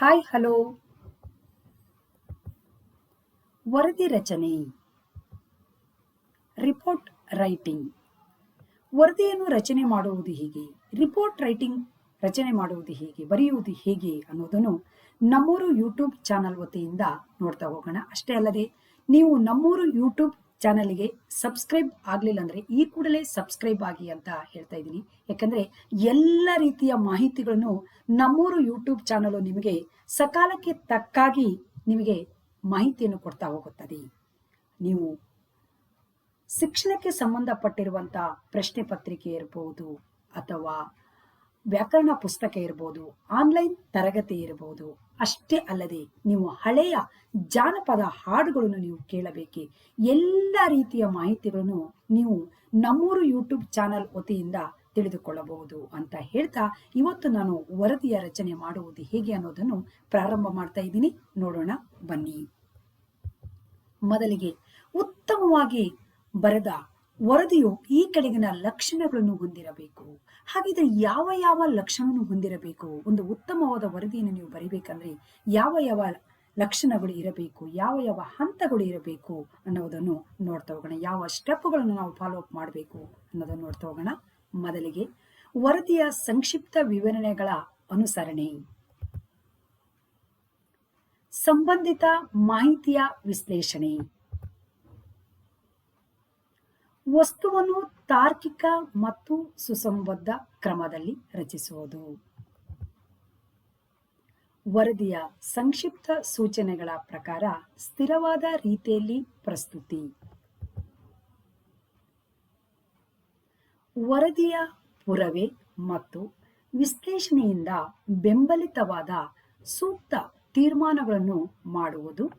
Hi hello ವರದಿ ರಚನೆ. Report writing ವರದಿಯನ್ನು ರಚನೆ ಮಾಡುವುದು ಹೇಗೆ? ರಿಪೋರ್ಟ್ ರೈಟಿಂಗ್ ರಚನೆ ಮಾಡುವುದು ಹೇಗೆ? ಬರೆಯುವುದು ಹೇಗೆ ಅನ್ನೋದನ್ನು ನಮ್ಮೂರು ಯೂಟ್ಯೂಬ್ ಚಾನಲ್ ವತಿಯಿಂದ ನೋಡ್ತಾ ಹೋಗೋಣ. ಅಷ್ಟೇ ಅಲ್ಲದೆ, ನೀವು ನಮ್ಮೂರು ಯೂಟ್ಯೂಬ್ ಚಾನಲ್ಗೆ ಸಬ್ಸ್ಕ್ರೈಬ್ ಆಗಲಿಲ್ಲ ಅಂದರೆ ಈ ಕೂಡಲೇ ಸಬ್ಸ್ಕ್ರೈಬ್ ಆಗಿ ಅಂತ ಹೇಳ್ತಾ ಇದ್ದೀನಿ. ಯಾಕಂದರೆ ಎಲ್ಲ ರೀತಿಯ ಮಾಹಿತಿಗಳನ್ನು ನಮ್ಮೂರು ಯೂಟ್ಯೂಬ್ ಚಾನಲು ನಿಮಗೆ ಸಕಾಲಕ್ಕೆ ತಕ್ಕಾಗಿ ನಿಮಗೆ ಮಾಹಿತಿಯನ್ನು ಕೊಡ್ತಾ ಹೋಗುತ್ತದೆ. ನೀವು ಶಿಕ್ಷಣಕ್ಕೆ ಸಂಬಂಧಪಟ್ಟಿರುವಂಥ ಪ್ರಶ್ನೆ ಪತ್ರಿಕೆ ಇರಬಹುದು ಅಥವಾ ವ್ಯಾಕರಣ ಪುಸ್ತಕ ಇರ್ಬೋದು, ಆನ್ಲೈನ್ ತರಗತಿ ಇರ್ಬೋದು, ಅಷ್ಟೇ ಅಲ್ಲದೆ ನೀವು ಹಳೆಯ ಜಾನಪದ ಹಾಡುಗಳನ್ನು ನೀವು ಕೇಳಬೇಕೆ? ಎಲ್ಲ ರೀತಿಯ ಮಾಹಿತಿಗಳನ್ನು ನೀವು ನಮ್ಮೂರು ಯೂಟ್ಯೂಬ್ ಚಾನಲ್ ವತಿಯಿಂದ ತಿಳಿದುಕೊಳ್ಳಬಹುದು ಅಂತ ಹೇಳ್ತಾ ಇವತ್ತು ನಾನು ವರದಿಯ ರಚನೆ ಮಾಡುವುದು ಹೇಗೆ ಅನ್ನೋದನ್ನು ಪ್ರಾರಂಭ ಮಾಡ್ತಾ ಇದ್ದೀನಿ. ನೋಡೋಣ, ಬನ್ನಿ. ಮೊದಲಿಗೆ ಉತ್ತಮವಾಗಿ ಬರೆದ ವರದಿಯು ಈ ಕೆಳಗಿನ ಲಕ್ಷಣಗಳನ್ನು ಹೊಂದಿರಬೇಕು. ಹಾಗಿದ್ರೆ ಯಾವ ಯಾವ ಲಕ್ಷಣವನ್ನು ಹೊಂದಿರಬೇಕು? ಒಂದು ಉತ್ತಮವಾದ ವರದಿಯನ್ನು ನೀವು ಬರಿಬೇಕಂದ್ರೆ ಯಾವ ಯಾವ ಲಕ್ಷಣಗಳು ಇರಬೇಕು? ಯಾವ ಯಾವ ಹಂತಗಳು ಇರಬೇಕು ಅನ್ನೋದನ್ನು ನೋಡ್ತಾ ಹೋಗೋಣ. ಯಾವ ಸ್ಟೆಪ್ಗಳನ್ನು ನಾವು ಫಾಲೋ ಅಪ್ ಮಾಡಬೇಕು ಅನ್ನೋದನ್ನು ನೋಡ್ತಾ ಹೋಗೋಣ. ಮೊದಲಿಗೆ ವರದಿಯ ಸಂಕ್ಷಿಪ್ತ ವಿವರಣೆಗಳ ಅನುಸರಣೆ. ಸಂಬಂಧಿತ ಮಾಹಿತಿಯ ವಿಶ್ಲೇಷಣೆ. ವಸ್ತುವನ್ನು ತಾರ್ಕಿಕ ಮತ್ತು ಸುಸಂಬದ್ಧ ಕ್ರಮದಲ್ಲಿ ರಚಿಸುವುದು. ವರದಿಯ ಸಂಕ್ಷಿಪ್ತ ಸೂಚನೆಗಳ ಪ್ರಕಾರ ಸ್ಥಿರವಾದ ರೀತಿಯಲ್ಲಿ ಪ್ರಸ್ತುತಿ. ವರದಿಯ ಪುರವೆ ಮತ್ತು ವಿಶ್ಲೇಷಣೆಯಿಂದ ಬೆಂಬಲಿತವಾದ ಸೂಕ್ತ ತೀರ್ಮಾನಗಳನ್ನು ಮಾಡುವುದು.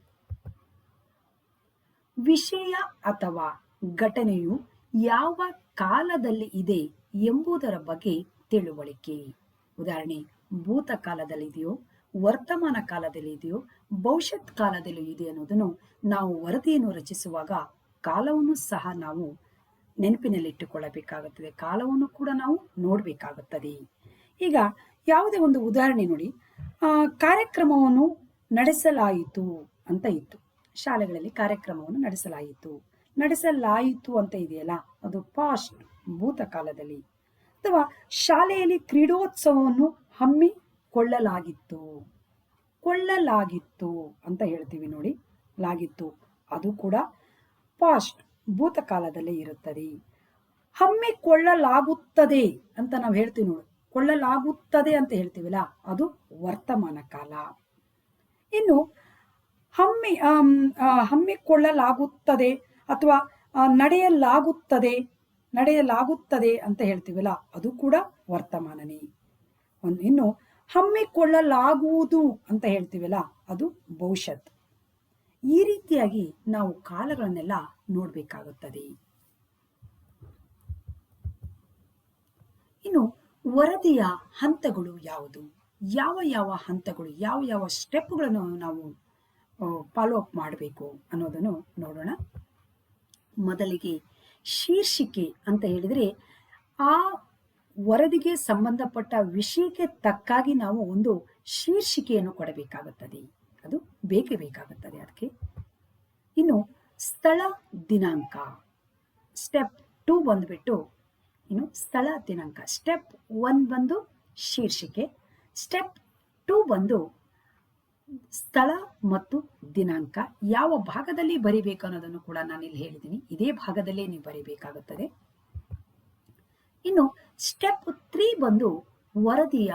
ವಿಷಯ ಅಥವಾ ಘಟನೆಯು ಯಾವ ಕಾಲದಲ್ಲಿ ಇದೆ ಎಂಬುದರ ಬಗ್ಗೆ ತಿಳುವಳಿಕೆ. ಉದಾಹರಣೆ, ಭೂತ ಕಾಲದಲ್ಲಿದೆಯೋ ವರ್ತಮಾನ ಕಾಲದಲ್ಲಿ ಇದೆಯೋ, ಭವಿಷ್ಯತ್ ಕಾಲದಲ್ಲಿ ಇದೆ ಅನ್ನೋದನ್ನು ನಾವು ವರದಿಯನ್ನು ರಚಿಸುವಾಗ ಕಾಲವನ್ನು ಸಹ ನಾವು ನೆನಪಿನಲ್ಲಿಟ್ಟುಕೊಳ್ಳಬೇಕಾಗುತ್ತದೆ. ಕಾಲವನ್ನು ಕೂಡ ನಾವು ನೋಡಬೇಕಾಗುತ್ತದೆ. ಈಗ ಯಾವುದೇ ಒಂದು ಉದಾಹರಣೆ ನೋಡಿ. ಕಾರ್ಯಕ್ರಮವನ್ನು ನಡೆಸಲಾಯಿತು ಅಂತ ಇತ್ತು. ಶಾಲೆಗಳಲ್ಲಿ ಕಾರ್ಯಕ್ರಮವನ್ನು ನಡೆಸಲಾಯಿತು. ನಡೆಸಲಾಯಿತು ಅಂತ ಇದೆಯಲ್ಲ? ಅದು ಪಾಸ್ಟ್ ಭೂತಕಾಲದಲ್ಲಿ. ಅಥವಾ ಶಾಲೆಯಲ್ಲಿ ಕ್ರೀಡೋತ್ಸವವನ್ನು ಹಮ್ಮಿಕೊಳ್ಳಲಾಗಿತ್ತು. ಕೊಳ್ಳಲಾಗಿತ್ತು ಅಂತ ಹೇಳ್ತೀವಿ ನೋಡಿ. ಲಾಗಿತ್ತು. ಅದು ಕೂಡ ಪಾಸ್ಟ್ ಭೂತಕಾಲದಲ್ಲಿ ಇರುತ್ತದೆ. ಹಮ್ಮಿಕೊಳ್ಳಲಾಗುತ್ತದೆ ಅಂತ ನಾವು ಹೇಳ್ತೀವಿ ನೋಡಿ. ಕೊಳ್ಳಲಾಗುತ್ತದೆ ಅಂತ ಹೇಳ್ತೀವಲ್ಲ, ಅದು ವರ್ತಮಾನ ಕಾಲ. ಇನ್ನು ಹಮ್ಮಿ ಹಮ್ಮಿಕೊಳ್ಳಲಾಗುತ್ತದೆ ಅಥವಾ ನಡೆಯಲಾಗುತ್ತದೆ ನಡೆಯಲಾಗುತ್ತದೆ ಅಂತ ಹೇಳ್ತೀವಲ್ಲ, ಅದು ಕೂಡ ವರ್ತಮಾನನೇ. ಒಂದು ಇನ್ನು ಹಮ್ಮಿಕೊಳ್ಳಲಾಗುವುದು ಅಂತ ಹೇಳ್ತೀವಲ್ಲ, ಅದು ಭವಿಷ್ಯತ್. ಈ ರೀತಿಯಾಗಿ ನಾವು ಕಾಲಗಳನ್ನೆಲ್ಲ ನೋಡಬೇಕಾಗುತ್ತದೆ. ಇನ್ನು ವರದಿಯ ಹಂತಗಳು ಯಾವುದು? ಯಾವ ಯಾವ ಹಂತಗಳು, ಯಾವ ಯಾವ ಸ್ಟೆಪ್ಗಳನ್ನು ನಾವು ಫಾಲೋ ಅಪ್ ಮಾಡಬೇಕು ಅನ್ನೋದನ್ನು ನೋಡೋಣ. ಮೊದಲಿಗೆ ಶೀರ್ಷಿಕೆ ಅಂತ ಹೇಳಿದರೆ ಆ ವರದಿಗೆ ಸಂಬಂಧಪಟ್ಟ ವಿಷಯಕ್ಕೆ ತಕ್ಕಾಗಿ ನಾವು ಒಂದು ಶೀರ್ಷಿಕೆಯನ್ನು ಕೊಡಬೇಕಾಗುತ್ತದೆ. ಅದು ಬೇಕೇ ಬೇಕಾಗುತ್ತದೆ ಅದಕ್ಕೆ. ಇನ್ನು ಸ್ಥಳ ದಿನಾಂಕ. ಸ್ಟೆಪ್ ಟೂ ಬಂದುಬಿಟ್ಟು ಇನ್ನು ಸ್ಥಳ ದಿನಾಂಕ. ಸ್ಟೆಪ್ ಒನ್ ಬಂದು ಶೀರ್ಷಿಕೆ. ಸ್ಟೆಪ್ ಟೂ ಬಂದು ಸ್ಥಳ ಮತ್ತು ದಿನಾಂಕ ಯಾವ ಭಾಗದಲ್ಲಿ ಬರಿಬೇಕು ಅನ್ನೋದನ್ನು ಕೂಡ ನಾನು ಇಲ್ಲಿ ಹೇಳಿದ್ದೀನಿ. ಇದೇ ಭಾಗದಲ್ಲೇ ನೀವು ಬರಿಬೇಕಾಗುತ್ತದೆ. ಇನ್ನು ಸ್ಟೆಪ್ ತ್ರೀ ಬಂದು ವರದಿಯ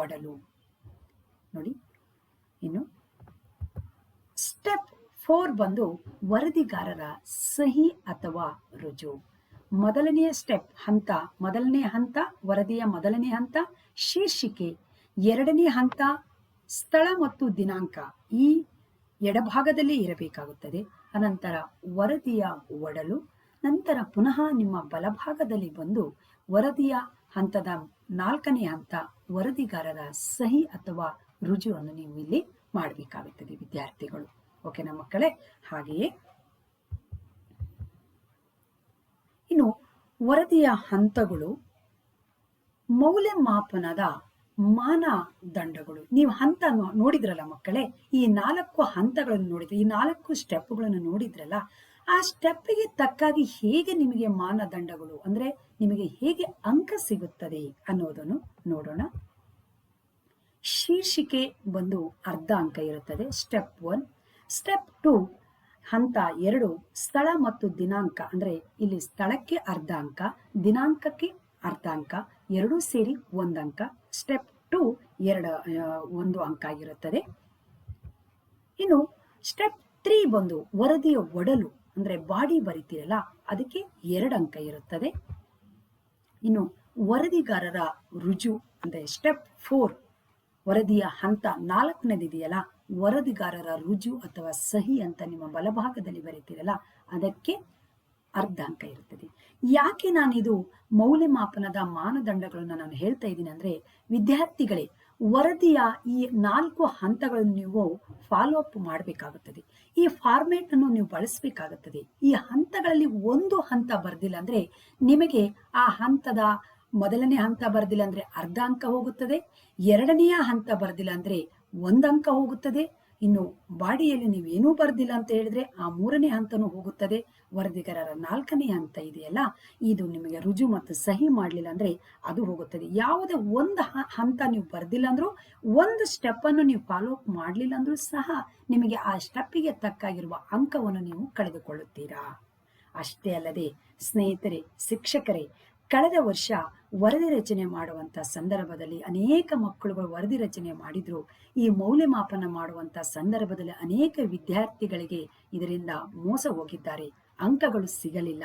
ಒಡಲು. ನೋಡಿ, ಇನ್ನು ಸ್ಟೆಪ್ ಫೋರ್ ಬಂದು ವರದಿಗಾರರ ಸಹಿ ಅಥವಾ ರುಜು. ಮೊದಲನೆಯ ಸ್ಟೆಪ್ ಹಂತ, ಮೊದಲನೇ ಹಂತ, ವರದಿಯ ಮೊದಲನೇ ಹಂತ, ಶೀರ್ಷಿಕೆ, ಎರಡನೇ ಹಂತ ಸ್ಥಳ ಮತ್ತು ದಿನಾಂಕ ಈ ಎಡಭಾಗದಲ್ಲಿ ಇರಬೇಕಾಗುತ್ತದೆ. ಅನಂತರ ವರದಿಯ ಒಡಲು, ನಂತರ ಪುನಃ ನಿಮ್ಮ ಬಲಭಾಗದಲ್ಲಿ ಬಂದು ವರದಿಯ ಹಂತದ ನಾಲ್ಕನೇ ಹಂತ ವರದಿಗಾರರ ಸಹಿ ಅಥವಾ ರುಜುವನ್ನು ನೀವು ಇಲ್ಲಿ ಮಾಡಬೇಕಾಗುತ್ತದೆ ವಿದ್ಯಾರ್ಥಿಗಳು. ಓಕೆನಾ ಮಕ್ಕಳೇ, ಹಾಗೆಯೇ ಇನ್ನು ವರದಿಯ ಹಂತಗಳು ಮೌಲ್ಯಮಾಪನದ ಮಾನದಂಡಗಳು ನೀವು ಹಂತ ನೋಡಿದ್ರಲ್ಲ ಮಕ್ಕಳೇ, ಈ ನಾಲ್ಕು ಹಂತಗಳನ್ನು ನೋಡಿದ್ರೆ, ಈ ನಾಲ್ಕು ಸ್ಟೆಪ್ಗಳನ್ನು ನೋಡಿದ್ರಲ್ಲ, ಆ ಸ್ಟೆಪ್ಗೆ ತಕ್ಕಾಗಿ ಹೇಗೆ ನಿಮಗೆ ಮಾನದಂಡಗಳು ಅಂದ್ರೆ ನಿಮಗೆ ಹೇಗೆ ಅಂಕ ಸಿಗುತ್ತದೆ ಅನ್ನೋದನ್ನು ನೋಡೋಣ. ಶೀರ್ಷಿಕೆ ಬಂದು ಅರ್ಧ ಅಂಕ ಇರುತ್ತದೆ, ಸ್ಟೆಪ್ ಒನ್. ಸ್ಟೆಪ್ ಟು, ಹಂತ ಎರಡು, ಸ್ಥಳ ಮತ್ತು ದಿನಾಂಕ, ಅಂದ್ರೆ ಇಲ್ಲಿ ಸ್ಥಳಕ್ಕೆ ಅರ್ಧ ಅಂಕ, ದಿನಾಂಕಕ್ಕೆ ಅರ್ಧ ಅಂಕ, ಎರಡೂ ಸೇರಿ ಒಂದಂಕ. ಸ್ಟೆಪ್ ಟು ಎರಡು ಒಂದು ಅಂಕ ಆಗಿರುತ್ತದೆ. ಇನ್ನು ಸ್ಟೆಪ್ ತ್ರೀ ಬಂದು ವರದಿಯ ಒಡಲು, ಅಂದ್ರೆ ಬಾಡಿ ಬರಿತೀರಲ್ಲ, ಅದಕ್ಕೆ ಎರಡು ಅಂಕ ಇರುತ್ತದೆ. ಇನ್ನು ವರದಿಗಾರರ ರುಜು, ಅಂದ್ರೆ ಸ್ಟೆಪ್ ಫೋರ್ ವರದಿಯ ಹಂತ ನಾಲ್ಕನೇದಿದೆಯಲ್ಲ, ವರದಿಗಾರರ ರುಜು ಅಥವಾ ಸಹಿ ಅಂತ ನಿಮ್ಮ ಬಲಭಾಗದಲ್ಲಿ ಬರೀತೀರಲ್ಲ, ಅದಕ್ಕೆ ಅರ್ಧ ಅಂಕ ಇರುತ್ತದೆ. ಯಾಕೆ ನಾನಿದು ಮೌಲ್ಯಮಾಪನದ ಮಾನದಂಡಗಳನ್ನು ನಾನು ಹೇಳ್ತಾ ಇದ್ದೀನಿ ಅಂದ್ರೆ, ವಿದ್ಯಾರ್ಥಿಗಳೇ, ವರದಿಯ ಈ ನಾಲ್ಕು ಹಂತಗಳನ್ನು ನೀವು ಫಾಲೋ ಅಪ್ ಮಾಡಬೇಕಾಗುತ್ತದೆ. ಈ ಫಾರ್ಮೇಟ್ ಅನ್ನು ನೀವು ಬಳಸಬೇಕಾಗುತ್ತದೆ. ಈ ಹಂತಗಳಲ್ಲಿ ಒಂದು ಹಂತ ಬರ್ದಿಲ್ಲ ಅಂದ್ರೆ, ನಿಮಗೆ ಆ ಹಂತದ ಮೊದಲನೇ ಹಂತ ಬರ್ದಿಲ್ಲ ಅಂದ್ರೆ ಅರ್ಧ ಅಂಕ ಹೋಗುತ್ತದೆ. ಎರಡನೆಯ ಹಂತ ಬರ್ದಿಲ್ಲ ಅಂದ್ರೆ ಒಂದು ಅಂಕ ಹೋಗುತ್ತದೆ. ಇನ್ನು ಬಾಡಿಯಲ್ಲಿ ನೀವೇನೂ ಬರ್ದಿಲ್ಲ ಅಂತ ಹೇಳಿದ್ರೆ, ಆ ಮೂರನೇ ಹಂತನೂ ಹೋಗುತ್ತದೆ. ವರದಿಗಾರರ ನಾಲ್ಕನೇ ಹಂತ ಇದೆಯಲ್ಲ? ಇದು ನಿಮಗೆ ರುಜು ಮತ್ತು ಸಹಿ ಮಾಡಲಿಲ್ಲ ಅಂದ್ರೆ ಅದು ಹೋಗುತ್ತದೆ. ಯಾವುದೇ ಒಂದು ಹಂತ ನೀವು ಬರೆದಿಲ್ಲ ಅಂದರೂ, ಒಂದು ಸ್ಟೆಪ್ ಅನ್ನು ನೀವು ಫಾಲೋ ಅಪ್ ಮಾಡಲಿಲ್ಲ ಅಂದರೂ ಸಹ ನಿಮಗೆ ಆ ಸ್ಟೆಪ್ಪಿಗೆ ತಕ್ಕಾಗಿರುವ ಅಂಕವನ್ನು ನೀವು ಕಳೆದುಕೊಳ್ಳುತ್ತೀರಾ? ಅಷ್ಟೇ ಅಲ್ಲದೆ, ಸ್ನೇಹಿತರೆ, ಶಿಕ್ಷಕರೇ, ಕಳೆದ ವರ್ಷ ವರದಿ ರಚನೆ ಮಾಡುವಂತ ಸಂದರ್ಭದಲ್ಲಿ ಅನೇಕ ಮಕ್ಕಳುಗಳು ವರದಿ ರಚನೆ ಮಾಡಿದ್ರು. ಈ ಮೌಲ್ಯಮಾಪನ ಮಾಡುವಂತ ಸಂದರ್ಭದಲ್ಲಿ ಅನೇಕ ವಿದ್ಯಾರ್ಥಿಗಳಿಗೆ ಇದರಿಂದ ಮೋಸ ಹೋಗಿದ್ದಾರೆ. ಅಂಕಗಳು ಸಿಗಲಿಲ್ಲ.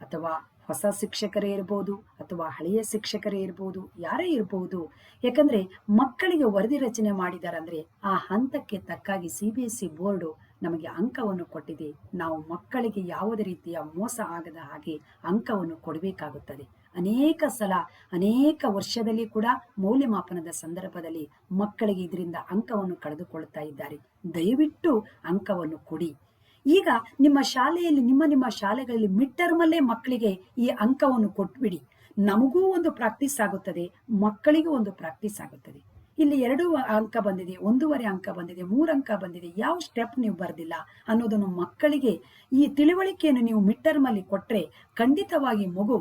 ಅಥವಾ ಹೊಸ ಶಿಕ್ಷಕರೇ ಇರ್ಬೋದು, ಅಥವಾ ಹಳೆಯ ಶಿಕ್ಷಕರೇ ಇರ್ಬೋದು, ಯಾರೇ ಇರ್ಬೋದು. ಯಾಕಂದ್ರೆ ಮಕ್ಕಳಿಗೆ ವರದಿ ರಚನೆ ಮಾಡಿದಾರಂದ್ರೆ ಆ ಹಂತಕ್ಕೆ ತಕ್ಕಾಗಿ C B S C board ನಮಗೆ ಅಂಕವನ್ನು ಕೊಟ್ಟಿದೆ. ನಾವು ಮಕ್ಕಳಿಗೆ ಯಾವುದೇ ರೀತಿಯ ಮೋಸ ಆಗದ ಹಾಗೆ ಅಂಕವನ್ನು ಕೊಡಬೇಕಾಗುತ್ತದೆ. ಅನೇಕ ಸಲ, ಅನೇಕ ವರ್ಷದಲ್ಲಿ ಕೂಡ ಮೌಲ್ಯಮಾಪನದ ಸಂದರ್ಭದಲ್ಲಿ ಮಕ್ಕಳಿಗೆ ಇದರಿಂದ ಅಂಕವನ್ನು ಕಳೆದುಕೊಳ್ಳುತ್ತಾ ಇದ್ದಾರೆ. ದಯವಿಟ್ಟು ಅಂಕವನ್ನು ಕೊಡಿ. ಈಗ ನಿಮ್ಮ ಶಾಲೆಯಲ್ಲಿ, ನಿಮ್ಮ ನಿಮ್ಮ ಶಾಲೆಗಳಲ್ಲಿ ಮಿಡ್ ಟರ್ಮಲ್ಲೇ ಮಕ್ಕಳಿಗೆ ಈ ಅಂಕವನ್ನು ಕೊಟ್ಬಿಡಿ. ನಮಗೂ ಒಂದು ಪ್ರಾಕ್ಟೀಸ್ ಆಗುತ್ತದೆ, ಮಕ್ಕಳಿಗೂ ಒಂದು ಪ್ರಾಕ್ಟೀಸ್ ಆಗುತ್ತದೆ. ಇಲ್ಲಿ ಎರಡು ಅಂಕ ಬಂದಿದೆ, ಒಂದೂವರೆ ಅಂಕ ಬಂದಿದೆ, ಮೂರು ಅಂಕ ಬಂದಿದೆ, ಯಾವ ಸ್ಟೆಪ್ ನೀವು ಬರೆದಿಲ್ಲ ಅನ್ನೋದನ್ನು ಮಕ್ಕಳಿಗೆ ಈ ತಿಳುವಳಿಕೆಯನ್ನು ನೀವು ಮಿಡ್ ಟರ್ಮಲ್ಲಿ ಕೊಟ್ಟರೆ ಖಂಡಿತವಾಗಿ ಮಗು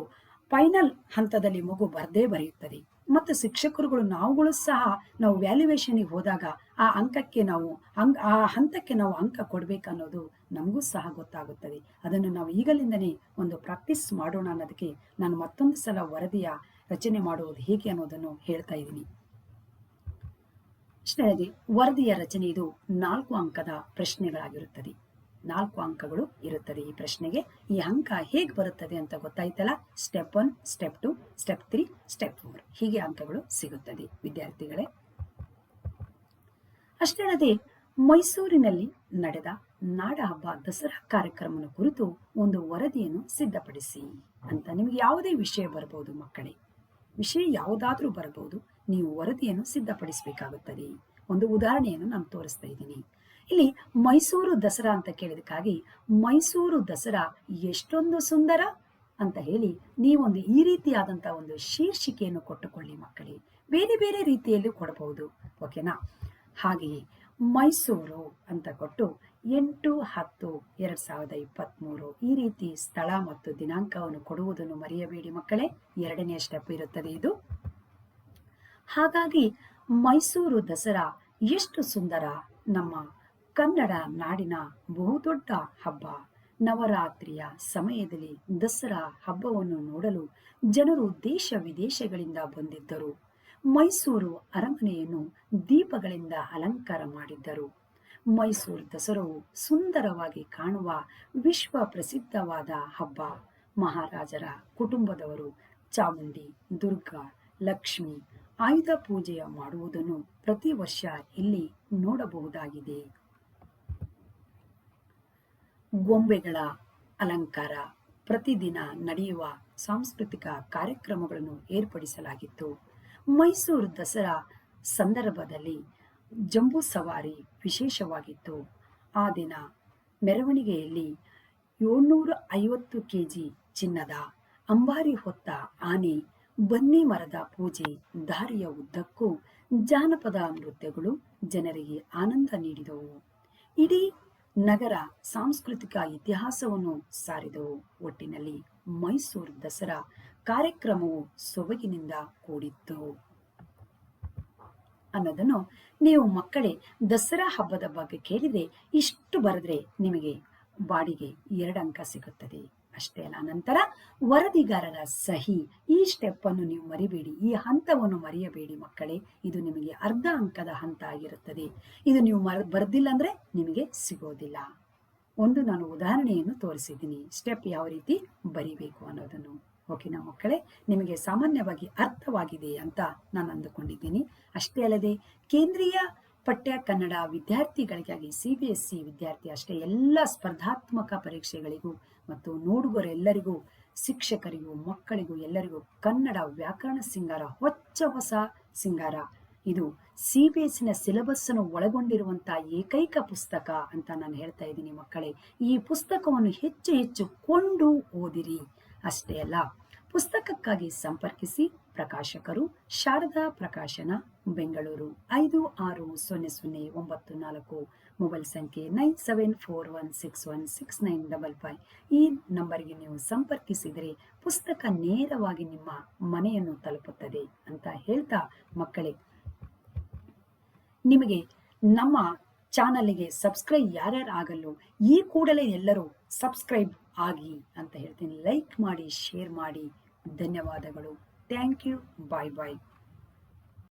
ಫೈನಲ್ ಹಂತದಲ್ಲಿ ಮಗು ಬರದೇ ಬರೆಯುತ್ತದೆ. ಮತ್ತು ಶಿಕ್ಷಕರುಗಳು ನಾವುಗಳು ಸಹ ನಾವು ವ್ಯಾಲ್ಯುವೇಷನಿಗೆ ಹೋದಾಗ ಆ ಅಂಕಕ್ಕೆ ನಾವು ಅಂಕ್, ಆ ಹಂತಕ್ಕೆ ನಾವು ಅಂಕ ಕೊಡಬೇಕನ್ನೋದು ನಮಗೂ ಸಹ ಗೊತ್ತಾಗುತ್ತದೆ. ಅದನ್ನು ನಾವು ಈಗಲಿಂದನೇ ಒಂದು ಪ್ರಾಕ್ಟೀಸ್ ಮಾಡೋಣ ಅನ್ನೋದಕ್ಕೆ ನಾನು ಮತ್ತೊಂದು ಸಲ ವರದಿಯ ರಚನೆ ಮಾಡುವುದು ಹೇಗೆ ಅನ್ನೋದನ್ನು ಹೇಳ್ತಾ ಇದ್ದೀನಿ. ಸ್ನೇಹಿತರೆ ವರದಿಯ ರಚನೆ ಇದು ನಾಲ್ಕು ಅಂಕದ ಪ್ರಶ್ನೆಗಳಾಗಿರುತ್ತದೆ. ನಾಲ್ಕು ಅಂಕಗಳು ಇರುತ್ತದೆ ಈ ಪ್ರಶ್ನೆಗೆ. ಈ ಅಂಕ ಹೇಗೆ ಬರುತ್ತದೆ ಅಂತ ಗೊತ್ತಾಯ್ತಲ್ಲ? Step one step two step three step four ಹೀಗೆ ಅಂಕಗಳು ಸಿಗುತ್ತದೆ. ವಿದ್ಯಾರ್ಥಿಗಳೇ. ಅಷ್ಟೇ ಅಲ್ಲದೆ, ಮೈಸೂರಿನಲ್ಲಿ ನಡೆದ ನಾಡ ಹಬ್ಬ ದಸರಾ ಕಾರ್ಯಕ್ರಮದ ಕುರಿತು ಒಂದು ವರದಿಯನ್ನು ಸಿದ್ಧಪಡಿಸಿ ಅಂತ ನಿಮಗೆ ಯಾವುದೇ ವಿಷಯ ಬರಬಹುದು ಮಕ್ಕಳೇ. ವಿಷಯ ಯಾವುದಾದ್ರೂ ಬರಬಹುದು, ನೀವು ವರದಿಯನ್ನು ಸಿದ್ಧಪಡಿಸಬೇಕಾಗುತ್ತದೆ. ಒಂದು ಉದಾಹರಣೆಯನ್ನು ನಾನು ತೋರಿಸ್ತಾ ಇದ್ದೀನಿ. ಇಲ್ಲಿ ಮೈಸೂರು ದಸರಾ ಅಂತ ಕೇಳಿದಕ್ಕಾಗಿ ಮೈಸೂರು ದಸರಾ ಎಷ್ಟೊಂದು ಸುಂದರ ಅಂತ ಹೇಳಿ ನೀವೊಂದು ಈ ರೀತಿಯಾದಂತಹ ಒಂದು ಶೀರ್ಷಿಕೆಯನ್ನು ಕೊಟ್ಟುಕೊಳ್ಳಿ ಮಕ್ಕಳೇ. ಬೇರೆ ಬೇರೆ ರೀತಿಯಲ್ಲಿ ಕೊಡಬಹುದು ಓಕೆನಾ ಹಾಗೆಯೇ ಮೈಸೂರು ಅಂತ ಕೊಟ್ಟು ಎಂಟು, ಹತ್ತು, ಎರಡ್ ಸಾವಿರದ ಇಪ್ಪತ್ತ್ಮೂರು ಈ ರೀತಿ ಸ್ಥಳ ಮತ್ತು ದಿನಾಂಕವನ್ನು ಕೊಡುವುದನ್ನು ಮರೆಯಬೇಡಿ ಮಕ್ಕಳೇ. ಎರಡನೇ ಸ್ಟೆಪ್ ಇರುತ್ತದೆ ಇದು. ಹಾಗಾಗಿ ಮೈಸೂರು ದಸರಾ ಎಷ್ಟು ಸುಂದರ ನಮ್ಮ ಕನ್ನಡ ನಾಡಿನ ಬಹುದೊಡ್ಡ ಹಬ್ಬ. ನವರಾತ್ರಿಯ ಸಮಯದಲ್ಲಿ ದಸರಾ ಹಬ್ಬವನ್ನು ನೋಡಲು ಜನರು ದೇಶ ವಿದೇಶಗಳಿಂದ ಬಂದಿದ್ದರು. ಮೈಸೂರು ಅರಮನೆಯನ್ನು ದೀಪಗಳಿಂದ ಅಲಂಕಾರ ಮಾಡಿದ್ದರು. ಮೈಸೂರು ದಸರಾವು ಸುಂದರವಾಗಿ ಕಾಣುವ ವಿಶ್ವ ಪ್ರಸಿದ್ಧವಾದ ಹಬ್ಬ. ಮಹಾರಾಜರ ಕುಟುಂಬದವರು ಚಾಮುಂಡಿ, ದುರ್ಗಾ, ಲಕ್ಷ್ಮಿ, ಆಯುಧ ಪೂಜೆಯ ಮಾಡುವುದನ್ನು ಪ್ರತಿ ವರ್ಷ ಇಲ್ಲಿ ನೋಡಬಹುದಾಗಿದೆ. ಗೊಂಬೆಗಳ ಅಲಂಕಾರ ಪ್ರತಿದಿನ ನಡೆಯುವ ಸಾಂಸ್ಕೃತಿಕ ಕಾರ್ಯಕ್ರಮಗಳನ್ನು ಏರ್ಪಡಿಸಲಾಗಿತ್ತು. ಮೈಸೂರು ದಸರಾ ಸಂದರ್ಭದಲ್ಲಿ ಜಂಬೂ ಸವಾರಿ ವಿಶೇಷವಾಗಿತ್ತು. ಆ ದಿನ ಮೆರವಣಿಗೆಯಲ್ಲಿ ಏಳ್ನೂರ ಐವತ್ತು ಕೆಜಿ ಚಿನ್ನದ ಅಂಬಾರಿ ಹೊತ್ತ ಆನೆ ಬನ್ನಿ ಮರದ ಪೂಜೆ ದಾರಿಯ ಉದ್ದಕ್ಕೂ ಜಾನಪದ ನೃತ್ಯಗಳು ಜನರಿಗೆ ಆನಂದ ನೀಡಿದವು. ಇಡೀ ನಗರ ಸಾಂಸ್ಕೃತಿಕ ಇತಿಹಾಸವನ್ನು ಸಾರಿದವು. ಒಟ್ಟಿನಲ್ಲಿ ಮೈಸೂರು ದಸರಾ ಕಾರ್ಯಕ್ರಮವು ಸೊಬಗಿನಿಂದ ಕೂಡಿತ್ತು. ಅನ್ನೋದನ್ನು ನೀವು ಮಕ್ಕಳೇ ದಸರಾ ಹಬ್ಬದ ಬಗ್ಗೆ ಕೇಳಿದರೆ ಇಷ್ಟು ಬರೆದ್ರೆ ನಿಮಗೆ ಬಾಡಿಗೆ ಎರಡು ಅಂಕ ಸಿಗುತ್ತದೆ. ಅಷ್ಟೇ ಅಲ್ಲ. ನಂತರ ವರದಿಗಾರರ ಸಹಿ. ಈ ಸ್ಟೆಪ್ ಅನ್ನು ನೀವು ಮರಿಬೇಡಿ. ಈ ಹಂತವನ್ನು ಮರೆಯಬೇಡಿ ಮಕ್ಕಳೇ. ಇದು ನಿಮಗೆ ಅರ್ಧ ಅಂಕದ ಹಂತ ಆಗಿರುತ್ತದೆ. ಇದು ನೀವು ಮರ, ಬರೆದಿಲ್ಲ ಅಂದ್ರೆ ನಿಮಗೆ ಸಿಗೋದಿಲ್ಲ. ಒಂದು ನಾನು ಉದಾಹರಣೆಯನ್ನು ತೋರಿಸಿದ್ದೀನಿ. ಸ್ಟೆಪ್ ಯಾವ ರೀತಿ ಬರಿಬೇಕು ಅನ್ನೋದನ್ನು. ಓಕೆನಾ ಮಕ್ಕಳೇ, ನಿಮಗೆ ಸಾಮಾನ್ಯವಾಗಿ ಅರ್ಥವಾಗಿದೆ ಅಂತ ನಾನು ಅಂದುಕೊಂಡಿದ್ದೀನಿ. ಅಷ್ಟೇ ಅಲ್ಲದೆ, ಕೇಂದ್ರೀಯ ಪಠ್ಯ ಕನ್ನಡ ವಿದ್ಯಾರ್ಥಿಗಳಿಗಾಗಿ ಸಿ ಬಿ ಎಸ್ ಸಿ ವಿದ್ಯಾರ್ಥಿ ಅಷ್ಟೇ ಎಲ್ಲ ಸ್ಪರ್ಧಾತ್ಮಕ ಪರೀಕ್ಷೆಗಳಿಗೂ ಮತ್ತು ನೋಡುಗರೆಲ್ಲರಿಗೂ, ಶಿಕ್ಷಕರಿಗೂ, ಮಕ್ಕಳಿಗೂ ಎಲ್ಲರಿಗೂ ಕನ್ನಡ ವ್ಯಾಕರಣ ಸಿಂಗಾರ, ಹೊಚ್ಚ ಹೊಸ ಸಿಂಗಾರ. ಇದು ಸಿ ಬಿ ಎಸ್ಸಿನ ಸಿಲೆಬಸ್ ಅನ್ನು ಒಳಗೊಂಡಿರುವಂತಹ ಏಕೈಕ ಪುಸ್ತಕ ಅಂತ ನಾನು ಹೇಳ್ತಾ ಇದ್ದೀನಿ ಮಕ್ಕಳೇ. ಈ ಪುಸ್ತಕವನ್ನು ಹೆಚ್ಚು ಹೆಚ್ಚು ಕೊಂಡು ಓದಿರಿ. ಅಷ್ಟೇ ಅಲ್ಲ, ಪುಸ್ತಕಕ್ಕಾಗಿ ಸಂಪರ್ಕಿಸಿ ಪ್ರಕಾಶಕರು ಶಾರದಾ ಪ್ರಕಾಶನ, ಬೆಂಗಳೂರು, ಐದು ಆರು ಸೊನ್ನೆ ಸೊನ್ನೆ ಒಂಬತ್ತು ನಾಲ್ಕು. ಮೊಬೈಲ್ ಸಂಖ್ಯೆ nine seven four one six one six nine double five. ಈ ನಂಬರ್ಗೆ ನೀವು ಸಂಪರ್ಕಿಸಿದರೆ ಪುಸ್ತಕ ನೇರವಾಗಿ ನಿಮ್ಮ ಮನೆಯನ್ನು ತಲುಪುತ್ತದೆ ಅಂತ ಹೇಳ್ತಾ ಮಕ್ಕಳೇ. ನಿಮಗೆ ನಮ್ಮ ಚಾನಲ್ಗೆ ಸಬ್ಸ್ಕ್ರೈಬ್ ಯಾರ್ಯಾರು ಆಗಲ್ಲೋ ಈ ಕೂಡಲೇ ಎಲ್ಲರೂ ಸಬ್ಸ್ಕ್ರೈಬ್ ಆಗಿ ಅಂತ ಹೇಳ್ತೀನಿ. ಲೈಕ್ ಮಾಡಿ, ಶೇರ್ ಮಾಡಿ. ಧನ್ಯವಾದಗಳು. Thank you. Bye bye.